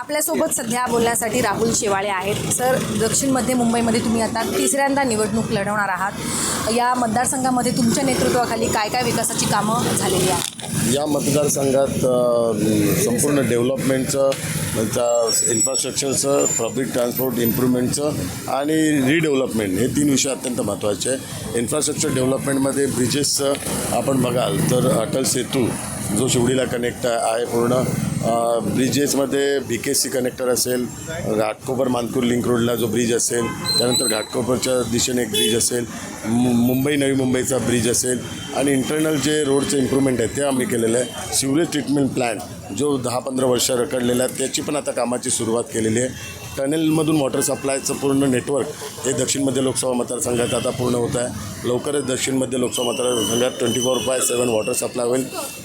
आपल्यासोबत सध्या बोलण्यासाठी राहुल शेवाळे आहेत. सर दक्षिण मध्य मुंबईमध्ये तुम्ही आता तिसऱ्यांदा निवडणूक लढवणार आहात. या मतदारसंघामध्ये तुमच्या नेतृत्वाखाली काय काय विकासाची कामं झालेली आहेत? या मतदारसंघात संपूर्ण डेव्हलपमेंटचं इन्फ्रास्ट्रक्चरचं पब्लिक ट्रान्सपोर्ट इम्प्रूव्हमेंटचं आणि रिडेव्हलपमेंट हे तीन विषय अत्यंत महत्त्वाचे. आहे इन्फ्रास्ट्रक्चर डेव्हलपमेंटमध्ये ब्रिजेसचं आपण बघाल तर अटल सेतू जो शिवडीला कनेक्ट आहे पूर्ण. ब्रिजेसमध्ये बी के सी कनेक्टर असेल घाटकोपर मानकूर लिंक रोडला जो ब्रिज असेल त्यानंतर घाटकोपरच्या दिशेने एक ब्रिज असेल मु मुंबई नवी मुंबईचा ब्रिज असेल आणि इंटरनल जे रोडचे इम्प्रूव्हमेंट आहे ते आम्ही केलेलं आहे. सिवरेज ट्रीटमेंट प्लॅन जो दहा पंधरा वर्ष रखडलेला आहे त्याची पण आता कामाची सुरुवात केलेली आहे. टनेलमधून वॉटर सप्लायचं पूर्ण नेटवर्क हे दक्षिण मध्य लोकसभा मतदारसंघात आता पूर्ण होत आहे. लवकरच दक्षिण मध्य लोकसभा मतदारसंघात twenty four by seven water supply होईल.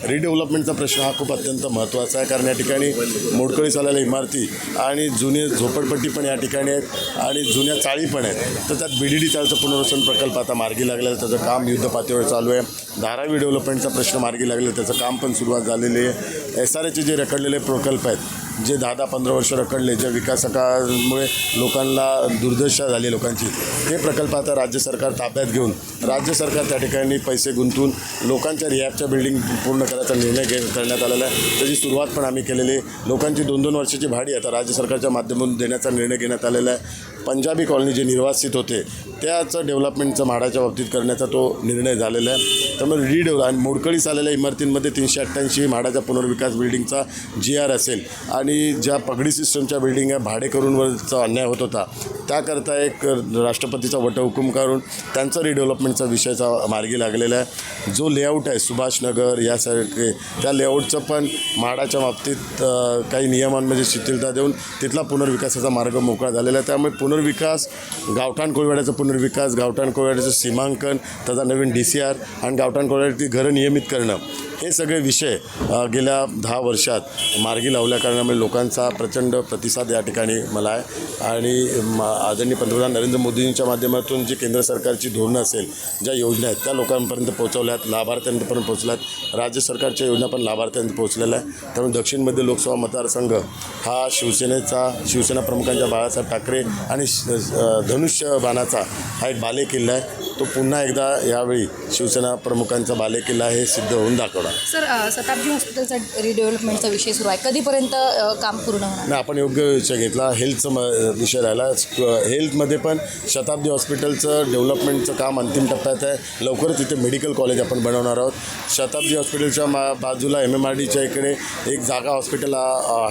रिडेव्हलपमेंटचा प्रश्न हा खूप अत्यंत महत्त्वाचा आहे कारण या ठिकाणी मोडकळी चाललेल्या इमारती आणि जुने झोपडपट्टी पण या ठिकाणी आहेत आणि जुन्या चाळी पण आहेत. तर त्यात बी डी डी चाळचं पुनर्वसन प्रकल्प आता मार्गी लागलेला आहे. त्याचं काम युद्ध पातळीवर चालू आहे. धारावी डेव्हलपमेंटचा प्रश्न मार्गी लागलेला त्याचं काम पण सुरुवात झालेली आहे. एस आर एचे जे रखडलेले प्रकल्प आहेत जे दहा दहा पंधरा वर्ष रखडले ज्या विकासकामुळे लोकांना दुर्दशा झाली लोकांची ते प्रकल्प आता राज्य सरकार ताब्यात घेऊन राज्य सरकार त्या ठिकाणी पैसे गुंतवून लोकांच्या रिहॅबच्या बिल्डिंग पूर्ण करायचा निर्णय घे करण्यात आलेला आहे. त्याची सुरुवात पण आम्ही केलेली आहे. लोकांची दोन दोन वर्षाची भाडी आता राज्य सरकारच्या माध्यमातून देण्याचा निर्णय घेण्यात आलेला आहे. पंजाबी कॉलनी जे निर्वासित होते त्याचं डेव्हलपमेंटचं म्हाडाच्या बाबतीत करण्याचा तो निर्णय झालेला आहे. त्यामुळे रिडेव्हल आणि मोडकळीस आलेल्या इमारतींमध्ये तीनशे अठ्ठ्याऐंशी म्हाडाच्या पुनर्विकास बिल्डिंगचा जी आर असेल आणि ज्या पगडी सिस्टमच्या बिल्डिंग आहे भाडेकरूंवरचा अन्याय होत होता त्याकरता एक राष्ट्रपतीचा वटहुकूम करून त्यांचं रिडेव्हलपमेंटचा विषयाचा मार्गी लागलेला आहे. जो लेआउट आहे सुभाषनगर यासारखे त्या लेआउटचं पण म्हाडाच्या बाबतीत काही नियमांमध्ये शिथिलता देऊन तिथला पुनर्विकासाचा मार्ग मोकळा झालेला आहे. त्यामुळे पुनर्विकास गावठाण कोळीवाड्याचा पुनर्विकास गावठाण कोळीवाड्याचं सीमांकन त्याचा नवीन डी सी आर आणि गावठाण कोळीवाड्याची घरं नियमित करणं. हे सगळे विषय गेल्या दहा वर्षात मार्गी लावल्या कारणामुळे लोकांचा प्रचंड प्रतिसाद या ठिकाणी मला आहे. आणि आदरणीय पंतप्रधान नरेंद्र मोदींच्या माध्यमातून जी केंद्र सरकारची धोरणं असेल ज्या योजना आहेत त्या लोकांपर्यंत पोहोचवल्यात लाभार्थ्यांपर्यंत पोहोचल्यात राज्य सरकारच्या योजना पण लाभार्थ्यांपर्यंत पोहोचलेल्या आहे त्यामुळे दक्षिणमध्ये लोकसभा मतदारसंघ हा शिवसेनेचा शिवसेना प्रमुखांच्या बाळासाहेब ठाकरे आणि श- बाणाचा हा एक बालेकिल्ला आहे. तो पुन्हा एकदा यावेळी शिवसेना प्रमुखांचा बालेकिल्ला हे सिद्ध होऊन दाखवणार सर शताब्दी हॉस्पिटलचा रिडेव्हलपमेंटचा विषय सुरू आहे. कधीपर्यंत काम पूर्ण होणार? नाही आपण योग्य विषय घेतला. हेल्थचा म विषय राहिला. हेल्थमध्ये पण शताब्दी हॉस्पिटलचं डेव्हलपमेंटचं काम अंतिम टप्प्यात आहे. लवकरच इथे मेडिकल कॉलेज आपण बनवणार आहोत. शताब्दी हॉस्पिटलच्या मा बाजूला एम एम आर डीच्या इकडे एक जागा हॉस्पिटलला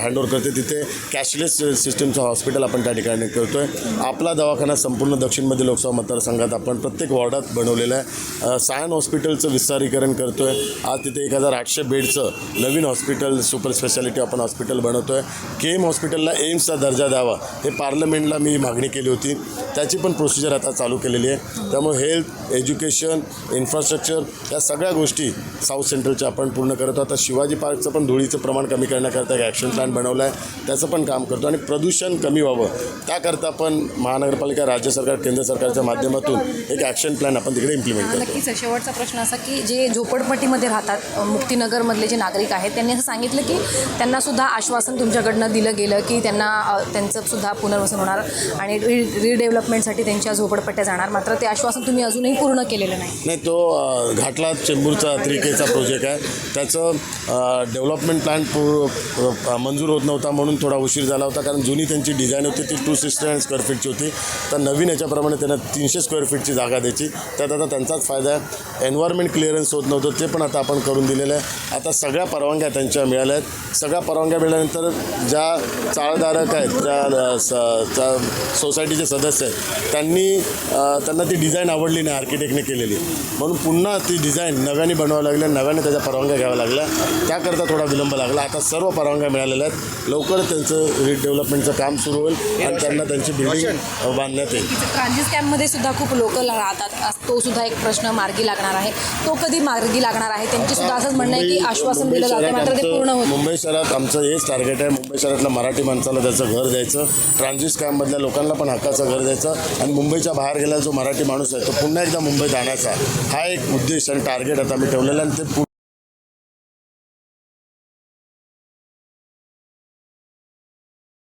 हँडओव्हर करते. तिथे कॅशलेस सिस्टमचं हॉस्पिटल आपण त्या ठिकाणी करतो आहे आपला दवाखाना संपूर्ण दक्षिण मध्य लोकसभा मतदारसंघात आपण प्रत्येक वॉर्डात बनवलेलं आहे. सायन हॉस्पिटलचं विस्तारीकरण करतो आहे आज तिथे एक हजार आठशे बेडचं नवीन हॉस्पिटल सुपर स्पेशालिटी आपण हॉस्पिटल बनवतो आहे के एम हॉस्पिटलला एम्सचा दर्जा द्यावा हे पार्लमेंटला मी मागणी केली होती. त्याची पण प्रोसिजर आता चालू केलेली आहे. त्यामुळे हेल्थ एज्युकेशन इन्फ्रास्ट्रक्चर या सगळ्या गोष्टी साऊथ सेंट्रलच्या आपण पूर्ण करतो आता शिवाजी पार्कचं पण धुळीचं प्रमाण कमी करण्याकरता एक ॲक्शन प्लॅन बनवला आहे त्याचं पण काम करतो आणि प्रदूषण कमी व्हावं. त्याकरता पण महानगरपालिका राज्य सरकार केंद्र सरकारच्या माध्यमातून एक ॲक्शन प्लॅन आपण तिकडे इम्प्लिमेंट करतो नक्कीच. शेवटचा प्रश्न असा की जे झोपडपट्टीमध्ये राहतात मुक्तीनगरमधले जे नागरिक आहेत त्यांनी असं सांगितलं की त्यांनासुद्धा आश्वासन तुमच्याकडनं दिलं गेलं की त्यांना त्यांचंसुद्धा पुनर्वसन होणार आणि रि रिडेव्हलपमेंटसाठी त्यांच्या झोपडपट्ट्या जाणार. मात्र ते आश्वासन तुम्ही अजूनही पूर्ण केलेलं नाही. नाही तो घाटला चेंबूरचा त्रिकेचा प्रोजेक्ट आहे. त्याचं डेव्हलपमेंट प्लॅन पू मंजूर होत नव्हता म्हणून थोडा उशीर झाला होता. कारण जुनी त्यांची डिझाईन होती ती टू सिक्स्टी नाईन स्क्वेअर फीटची होती. तर नवीन याच्याप्रमाणे त्यांना तीनशे स्क्वेअर फीटची जागा द्यायची. त्यात आता त्यांचाच फायदा आहे. एन्व्हायरमेंट क्लिअरन्स होत नव्हतं ते पण आता आपण करून दिलेलं आहे. आता सगळ्या परवानग्या त्यांच्या मिळाल्या आहेत. सगळ्या परवानग्या मिळाल्यानंतर ज्या चाळधारक आहेत त्या स सोसायटीचे सदस्य आहेत त्यांनी त्यांना ती डिझाईन आवडली नाही आर्किटेक्टने केलेली. म्हणून पुन्हा ती डिझाईन नव्याने बनवावं लागल्या नव्याने त्याच्या परवानग्या घ्याव्या लागल्या. त्याकरता थोडा विलंब लागला. आता सर्व परवानग्या मिळालेल्या आहेत. लवकर त्यांचं रिडेव्हलपमेंटचं काम सुरू होईल आणि त्यांना त्यांची बिल्डिंग बांधण्यात येईल. ट्रान्झिट कॅम्पमध्ये सुद्धा खूप लोक राहतात. तो सुद्धा एक प्रश्न मार्गी लागणार आहे. तो कधी मार्गी लागणार आहे? त्यांची सुद्धा असंच म्हणणं आहे की मुंबई- आश्वासन दिलं जातं मात्र ते आमचं- पूर्ण होत. मुंबई शहरात आमचं हेच टार्गेट आहे. मुंबई शहरातल्या मराठी माणसाला त्याचं घर द्यायचं ट्रान्झिट कॅम्पमधल्या लोकांना पण हक्काचं घर द्यायचं आणि मुंबईच्या बाहेर गेलेला जो मराठी माणूस आहे तो पुन्हा एकदा मुंबईत आणायचा. हा एक उद्देश आणि टार्गेट आता आम्ही ठेवलेला आणि ते